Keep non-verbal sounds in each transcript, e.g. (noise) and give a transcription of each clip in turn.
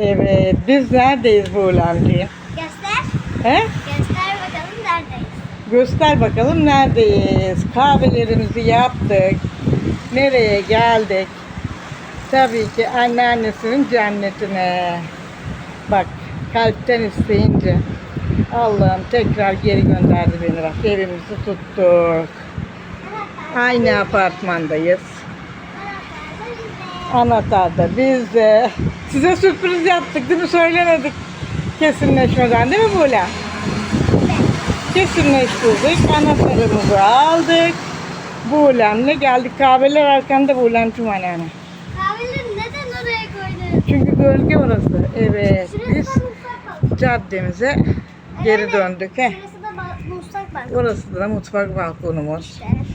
Evet, biz neredeyiz bu amcayım? Göster. He? Göster bakalım neredeyiz. Göster bakalım neredeyiz? Kahvelerimizi yaptık. Nereye geldik? Tabii ki anneannesinin cennetine. Bak kalpten isteyince Allah'ım tekrar geri gönderdi beni bak evimizi tuttuk. Aynı apartmandayız. Anahtar da bizde. Size sürpriz yaptık değil mi? Söylemedik kesinleşmeden değil mi Bula? Kesinleştirdik. Anahtarımızı aldık. Buğulem'le geldik. Kahveler arkanda Buğulem'cim anneanne. Kahveleri neden oraya koydun? Çünkü gölge orası. Evet. Biz caddemize geri döndük. He. Şurası da mutfak balkonu. Da mutfak balkonumuz. Evet.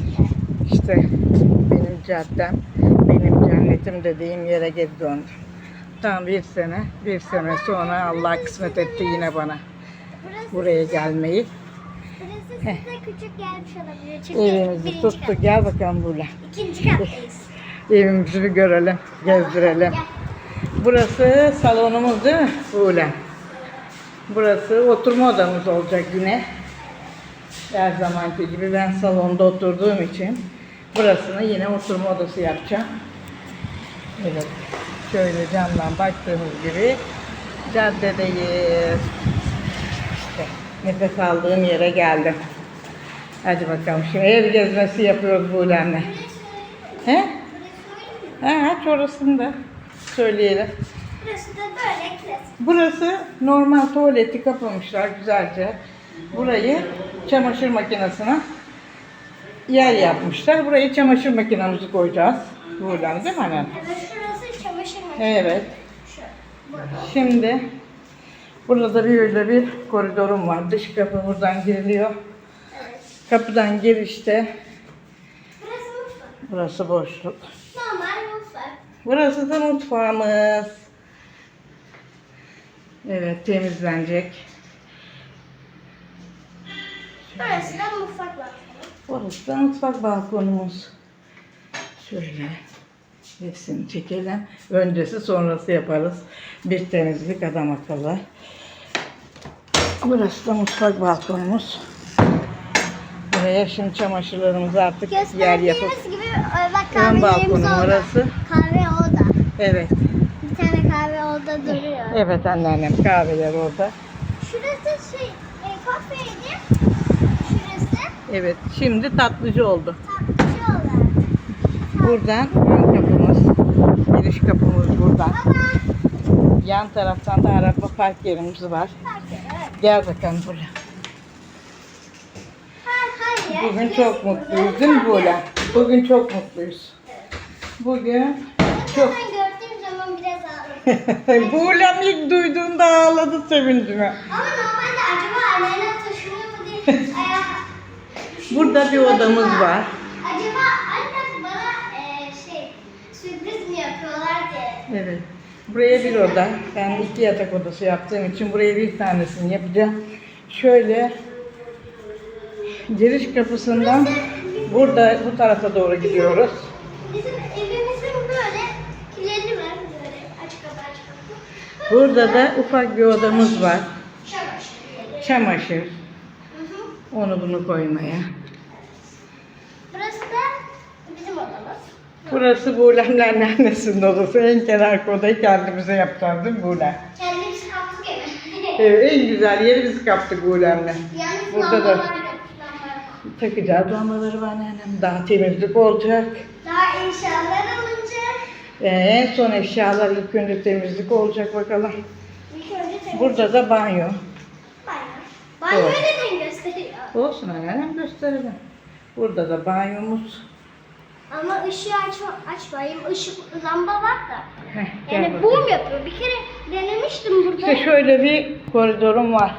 İşte benim caddem, cennetim dediğim yere geri döndüm. Tam bir sene, bir sene sonra Allah kısmet etti yine bana buraya gelmeyi. burası size küçük gelmiş olabilir. Çünkü Evimizi tuttuk. kat. Gel bakalım. İkinci kattayız. (laughs) Evimizi bir görelim, gezdirelim. Gel. Burası salonumuz değil mi Bula? Burası oturma odamız olacak yine. Her zamanki gibi ben salonda oturduğum için burasını yine oturma odası yapacağım. Evet. Şöyle camdan baktığımız gibi caddedeyiz. İşte nefes aldığım yere geldim. Hadi bakalım şimdi ev gezmesi yapıyoruz Buğlem'le. He? Ha, aç orasını da söyleyelim. Burası da böyle klasik. Burası normal tuvaleti kapamışlar güzelce. Burayı çamaşır makinesine yer yapmışlar. Burayı çamaşır makinemizi koyacağız. Buradan değil mi anne? Evet. Evet. Şimdi burada da böyle bir koridorum var. Dış kapı buradan giriliyor. Kapıdan girişte Burası boşluk. Normal mutfak. Burası da mutfağımız. Evet temizlenecek. Burası da mutfak balkonu. Burası da mutfak balkonumuz. Şöyle resim çekelim. Öncesi sonrası yaparız. Bir temizlik adam akıllı. Burası da mutfak balkonumuz. Buraya şimdi çamaşırlarımızı artık yer yapıp gibi e, bak ön kahvelerimiz balkonum orada. orası. Kahve orada. Evet. Bir tane kahve orada duruyor. Evet anneannem kahveler orada. Şurası şey e, kafeydi. Şurası Evet şimdi tatlıcı oldu. tatlıcı olan. Buradan giriş kapımız buradan. Baba. Yan taraftan da araba park yerimiz var. Gel bakalım buraya. Bugün çok mutluyuz değil mi Buğla? Bugün çok mutluyuz. Bugün çok... Buğla'm (laughs) ilk duyduğunda ağladı sevincime. Ama normalde acaba anneannem taşınıyor mu diye (laughs) Burada bir odamız var. Acaba annem bana e, şey sürpriz mi yapıyorlar diye. Evet. Buraya bir oda. Ben iki yatak odası yaptığım için buraya bir tanesini yapacağım. Şöyle giriş kapısından burada bu tarafa doğru gidiyoruz. Bizim evimizin böyle kilidi var böyle açık kapı açık kapı. Burada da ufak bir odamız var. Çamaşır. Çamaşır. Onu bunu koymaya. Burası da bizim odamız. Burası Buğlem'le annesinin odası. En kenar odayı kendimize mi Buğlem? Kendimiz kaptık evi. (laughs) Evet, en güzel yeri biz kaptık Buğlem'le. Yalnız Burada da takacağız lambaları var annem. Daha temizlik olacak. Daha inşaatlar alınacak. Ee, en son eşyalar ilk önce temizlik olacak bakalım. İlk önce temizlik. Burada da banyo. Banyo. Banyo neden gösteriyor? Olsun annem gösterelim. Burada da banyomuz. Ama ışığı açma, açmayayım. Işık, lamba var da. Heh, Yani boom yapıyor. Bir kere denemiştim burada. İşte şöyle bir koridorum var.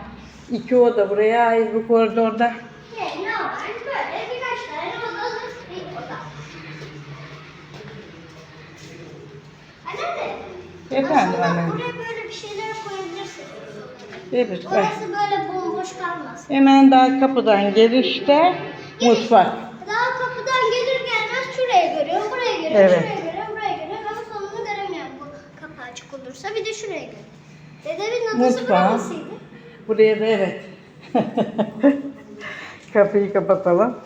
İki oda buraya ait bu koridorda. Ne, ne? Böyle birkaç tane odalı bir oda. Anne de. Efendim aslında annem. Buraya böyle bir şeyler koyabilirsin. Evet. Orası böyle bomboş kalmasın. Hemen daha kapıdan girişte mutfak. Şuraya görüyorum, buraya görüyorum, Evet. şuraya görüyorum, buraya görüyorum ama sonunu göremiyorum bu kapı açık olursa. Bir de şuraya muydu? Dedemin odası Mutfağı. burasıydı. Buraya da evet. (laughs) Kapıyı kapatalım.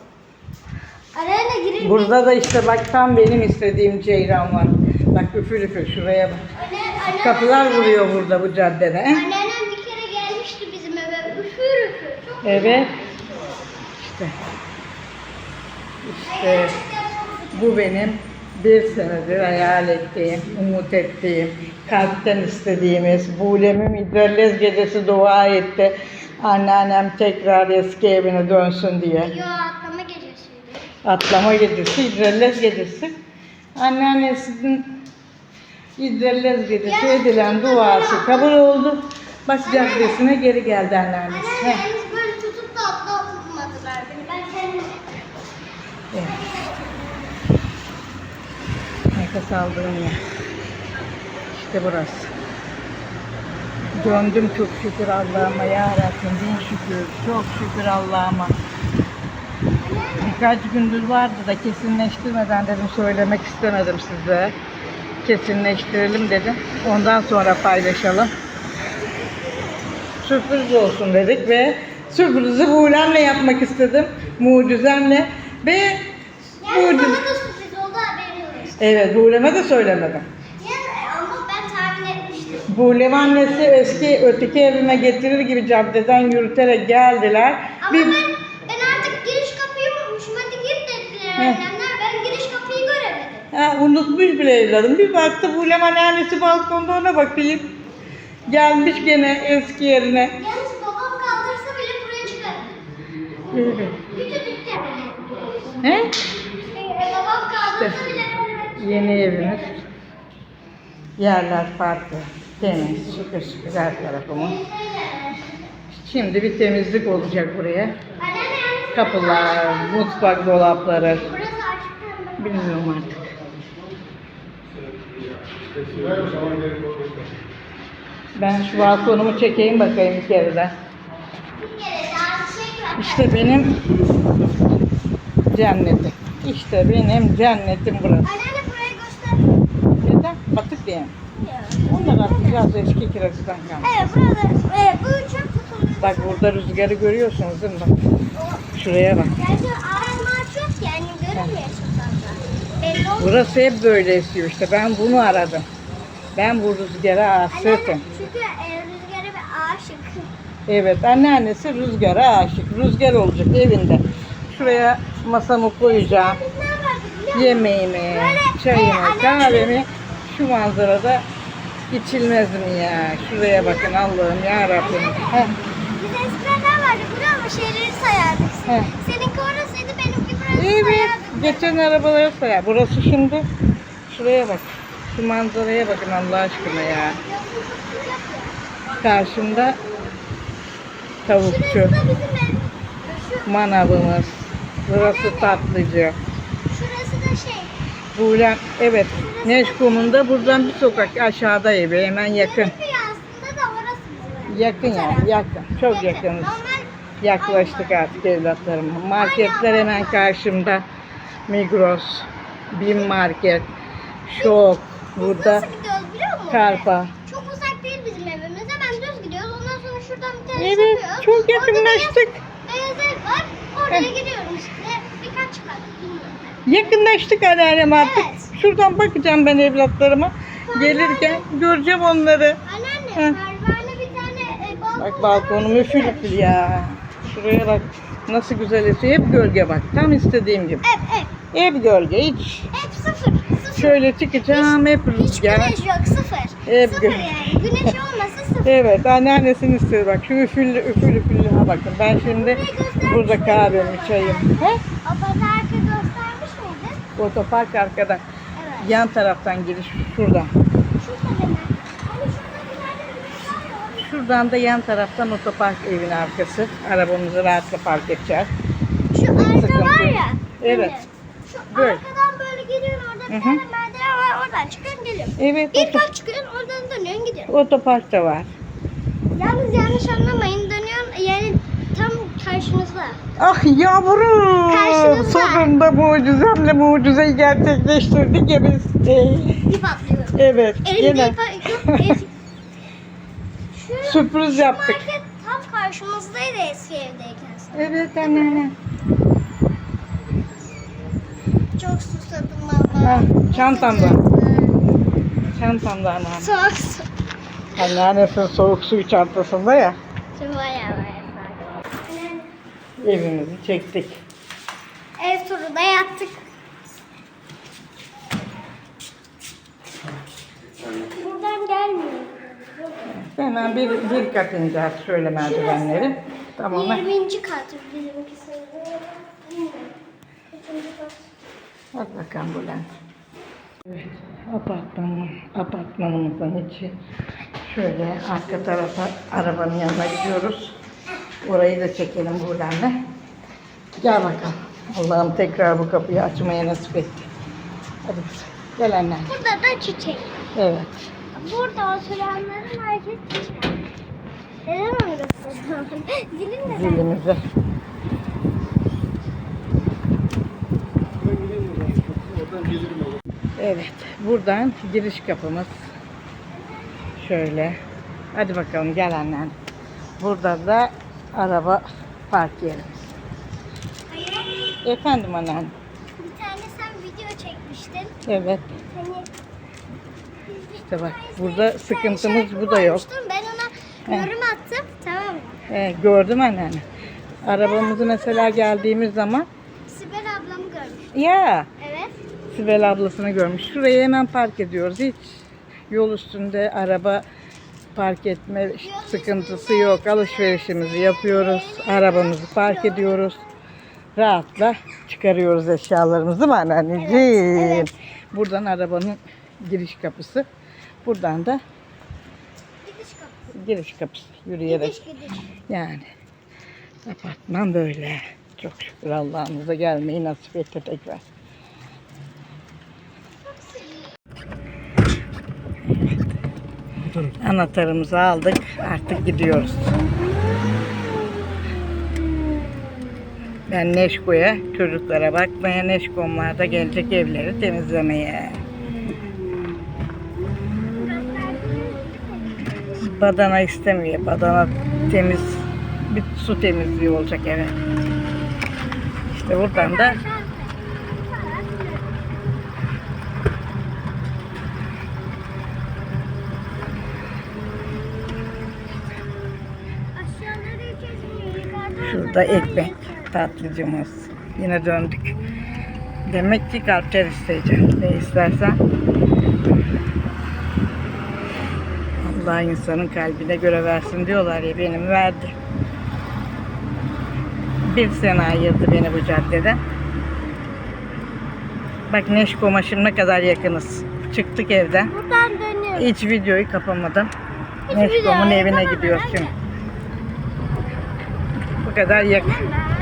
Araya girir miydi? Burada da işte bak tam benim istediğim ceyran var. Bak üfür üfür şuraya bak. Anne, anne, Kapılar anne- vuruyor burada bu caddede. Anneannem bir kere gelmişti bizim eve. Üfür üfür. Çok Evet. İşte. İşte bu benim bir senedir hayal ettiğim, umut ettiğim, kalpten istediğimiz, Bulem'im İdralez gecesi dua etti. Anneannem tekrar eski evine dönsün diye. Yo atlama gecesiydi. Atlama gecesi, İdralez gecesi. Anneannesinin İdralez gecesi edilen duası kabul oldu. Bak caddesine geri geldi anneannesi. Anneannemiz böyle tutup da atlatmadılar beni. Ben kendim Evet. Nefes aldığım yer. İşte burası. Döndüm çok şükür Allah'ıma ya bin şükür çok şükür Allah'ıma. Birkaç gündür vardı da kesinleştirmeden dedim söylemek istemedim size. Kesinleştirelim dedim. Ondan sonra paylaşalım. Sürpriz olsun dedik ve sürprizi Buğulem'le yapmak istedim. Mucizemle ve Yani mucize... bana da sürpriz oldu haberi yok. Evet, Buğulem'e de söylemedim. Yani ama ben tahmin etmiştim. Buğulem annesi eski öteki evime getirir gibi caddeden yürüterek geldiler. Ama Bir, ben, ben artık giriş kapıyı unutmuşum. Hadi gir dediler Heh. annemler. Ben giriş kapıyı göremedim. ha, unutmuş bile evladım. Bir baktı Buğulem anneannesi balkonda ona bakayım. Gelmiş gene eski yerine. Yalnız babam kaldırsa bile buraya çıkarım. Küçücük de. He? Ee, babam kaldırsa bile Yeni evimiz. Yerler farklı. Temiz, şükür şükür her tarafımız. Şimdi bir temizlik olacak buraya. Kapılar, mutfak dolapları. Bilmiyorum artık. Ben şu balkonumu çekeyim bakayım bir kere de. İşte benim cennetim. İşte benim cennetim burası. Batık diye. Onları atacağız eski kirazdan kalmış. Evet burada. Evet bu çöp kutuları. Bak burada rüzgarı görüyorsunuz değil mi? Bak. Şuraya bak. Gerçi ağaç maaş yok yani görünmüyor çok fazla. Burası hep böyle esiyor işte. Ben bunu aradım. Ben bu rüzgara. Anneanne çünkü e, rüzgara bir aşık. Evet anneannesi rüzgara aşık. Rüzgar olacak evinde. Şuraya masamı koyacağım. Yemeğimi, çayımı, e, anneanne- kahvemi şu manzarada içilmez mi ya? Şuraya bakın Allah'ım ya Rabbim. Biz eskiden vardı biliyor musun? Şeyleri sayardık. Heh. Seninki orasıydı benimki burası Evet, sayardık. geçen arabaları sayar. Burası şimdi şuraya bak. Şu manzaraya bakın Allah aşkına ya. Karşımda tavukçu, Şurası da bizim ev. Şu, manavımız. Burası tatlıcı. Da. Buğlem, evet. Neşkum'unda buradan bir sokak aşağıda evi hemen yakın. Da. Yakın yani yakın. Çok yakınız. Yaklaştık artık evlatlarıma. Marketler hemen karşımda. Migros, Bim Market, Şok, burada? Karpa. Çok uzak değil bizim evimiz. Hemen düz gidiyoruz. Ondan sonra şuradan bir tane Evet, çok Orada yakınlaştık. Beyaz, beyaz ev var. Oraya gidiyorum işte. Yakınlaştık anneannem artık. Evet. Şuradan bakacağım ben evlatlarıma. Gelirken göreceğim onları. Anneanne, Heh. pervane bir tane e, balkon Bak balkonum üfül ya. Şuraya bak nasıl güzel esiyor. Hep gölge bak. Tam istediğim gibi. Hep hep. Hep gölge. Hiç Hep sıfır. Sıfır. şöyle çıkacağım hep Hiç rüzgar. güneş yok sıfır. Hep sıfır gö- yani. Güneş olmasa sıfır. Evet anneannesini istiyor bak şu üfüllü üfüllü üfüllü ha bakın ben şimdi burada kahvemi çayım. He? O miydin? Otopark arkada. Evet. Yan taraftan giriş şuradan. Hani şey. Şuradan da yan taraftan otopark evin arkası. Arabamızı rahatla park edeceğiz. Şu arka var ya. Evet. hani Şu Böyle. arkadan böyle geliyorsun orada bir Hı hı. tane merdiven var oradan çıkıyorsun geliyorsun. Evet İlk bak çıkıyorsun oradan dönüyorsun gidiyorsun. otopark da var. Yalnız yanlış anlamayın tam karşınızda. Ah yavrum. Karşınızda. Sonunda mucizemle mucizeyi gerçekleştirdik ya biz. İp atlıyor. Evet. Elimde ip yok. el- (laughs) Sürpriz yaptık. Market tam karşımızdaydı eski evdeyken. Evet anneanne. Çok susadım baba. Ha, çantamda. Çantamda anneanne. Çok su. Anneannesinin soğuk suyu çantasında ya. Şu bayağı bayağı Evimizi çektik. Ev turunda yattık. Buradan gelmiyor. Hemen bir, bir kat ineceğiz şöyle merdivenleri. Tamamen. 20. kat bizimki sanırım. Bilmiyorum. Kaçıncı kat? Bak bakalım Bülent. Evet, apartmanın, apartmanımızın içi. Şöyle arka tarafa arabanın yanına gidiyoruz. Orayı da çekelim Bülent'le. Gel bakalım. Allah'ım tekrar bu kapıyı açmaya nasip etti. Hadi. Gel anne. Burada da çiçek. Evet. Burada oturanların herkes çiçek. Neden soruyorsun? (laughs) Dilin neden? Zilimize. Evet. Buradan giriş kapımız. Şöyle. Hadi bakalım gel annen. Burada da araba park yerimiz. Efendim annen. Bir tane sen video çekmiştin. Evet. Hani İşte bak burada sıkıntımız bu da yok. Ben ona He. yorum attım. Tamam mı? Ee, gördüm annen. Arabamızı mesela geldiğimiz zaman Sibel ablamı görmüş. ya Evet. Sibel ablasını görmüş. Şuraya hemen park ediyoruz. Hiç yol üstünde araba park etme sıkıntısı yok. Alışverişimizi yapıyoruz. Arabamızı park ediyoruz. Rahatla çıkarıyoruz eşyalarımızı değil mi anneanneciğim? Evet, evet. Buradan arabanın giriş kapısı. Buradan da kapısı. giriş kapısı yürüyerek. Gidiş gidiş. Yani apartman böyle. Çok şükür Allah'ımıza gelmeyi nasip etti tekrar. Anahtarımızı aldık. Artık gidiyoruz. Ben Neşko'ya çocuklara bakmaya, Neşkomlar da gelecek evleri temizlemeye. Badana istemiyor. Badana temiz, bir su temizliği olacak eve. İşte buradan da zaten ekmek tatlıcımız. Yine döndük. Demek ki kalpçer isteyeceğim. Ne istersen. Allah insanın kalbine göre versin diyorlar ya benim verdi. Bir sene ayırdı beni bu caddeden. Bak şimdi ne kadar yakınız. Çıktık evden. Buradan dönüyor. Hiç videoyu kapamadım. Hiç Neşkom'un videoyu evine gidiyoruz şimdi. Kadar yakın.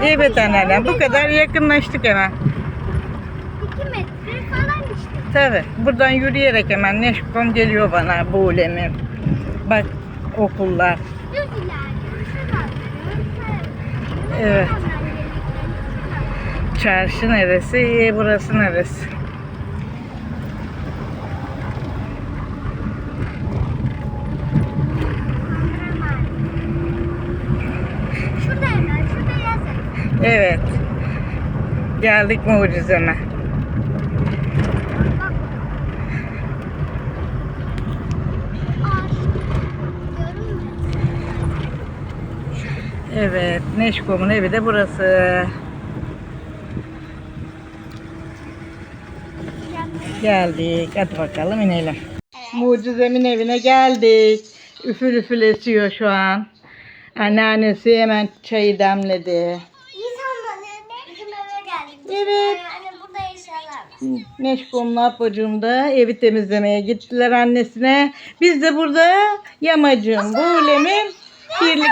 Evet anneannem bu kadar yakınlaştık hemen. 2 metre falan işte. Tabi buradan yürüyerek hemen Neşkom geliyor bana bu ulemi. Bak okullar. Düz. Şuradan. Evet. Çarşı neresi, burası neresi? Evet. Geldik mucizeme. Evet, Neşkom'un evi de burası. Geldik. Hadi bakalım inelim. Mucizemin evine geldik. Üfül üfül esiyor şu an. Anneannesi hemen çayı demledi. İnsanların bizim eve geldik. Evet. Yani burada eşyalar var. Neşkom'la Apocuğum da evi temizlemeye gittiler annesine. Biz de burada Yamacım, Buğlem'in birlik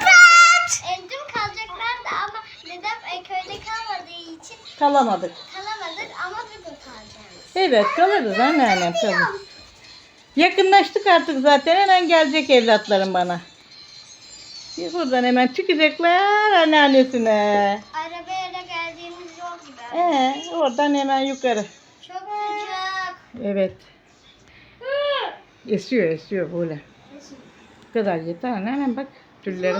Evdim kalacaklardı ama dedem e, köyde kalmadığı için kalamadık. kalamadık ama burada kalacağız. Evet kalırız anneannem tabii. Yakınlaştık artık zaten hemen gelecek evlatlarım bana. Biz buradan hemen çıkacaklar anneannesine. Ee, oradan hemen yukarı. Çok sıcak. Evet. Esiyor esiyor böyle. kadar yeter anneannem bak tülleri.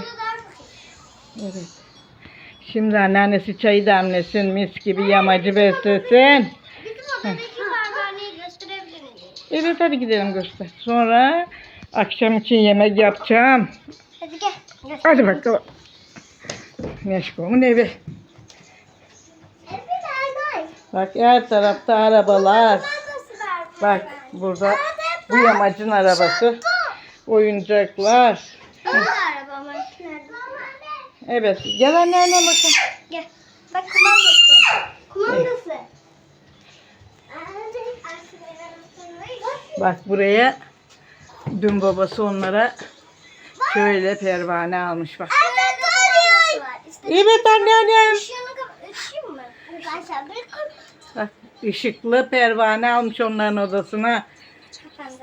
Evet. Şimdi anneannesi çayı demlesin, mis gibi yamacı beslesin. Bizim odadaki pervaneyi gösterebilir miyim? Evet hadi gidelim göster. Sonra akşam için yemek yapacağım. Hadi gel. Hadi bakalım. Neşko'nun evi. Bak her tarafta arabalar. Bak burada bu yamacın arabası. Oyuncaklar. Evet. Gel anneanne bakın. Gel. Bak kumandası. Kumandası. Bak buraya dün babası onlara şöyle pervane almış bak. Evet anneannem. Işığını kap- ışığım mı? Arkadaşlar ışıklı pervane almış onların odasına.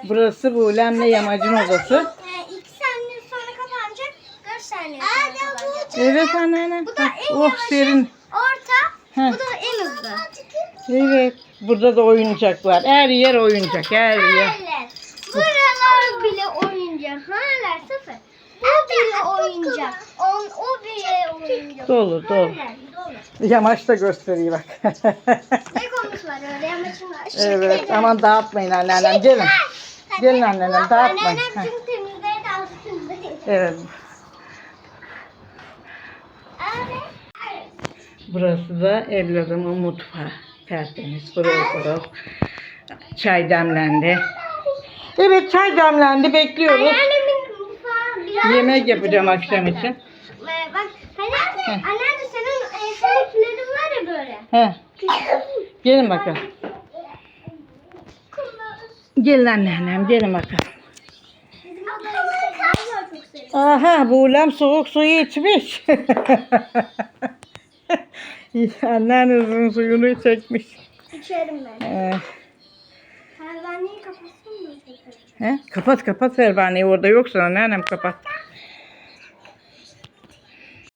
Burası Buğlem'le Yamacın odası. Ee, iki saniye sonra kapanacak. Dört saniye sonra kapanacak. Evet anneannem. Bu da en Oh yavaşı. serin. Orta. Heh. Bu da en hızlı. Evet. Burada da oyuncaklar. Her yer oyuncak. Her yer. Hala. Buralar bile oyuncak. Hala sıfır. Bu bile oyuncak. On, o bile oyuncak. Dolu dolu. Hala dolu. Yamaç da gösteriyor bak. Ne konusu var evet aman dağıtmayın anneannem. Gelin. Gelin anneannem dağıtmayın. Anneannem tüm temizleri de alsın. Evet. Burası da evladımın mutfağı. Tertemiz, pırıl pırıl. Çay demlendi. Evet çay demlendi. Bekliyoruz. Anneannemin mutfağı biraz... Yemek yapacağım akşam için. Ee, Bak anneanne, anneanne senin e, seninkilerin var ya böyle. He. Gelin bakalım. Gelin anneannem gelin bakalım. Aha buğulem soğuk suyu içmiş. (laughs) Anneannenizin suyunu çekmiş. İçerim ben. Ee, Pervaneyi kapatsın mı? he? Kapat kapat pervaneyi orada yoksa anneannem kapat.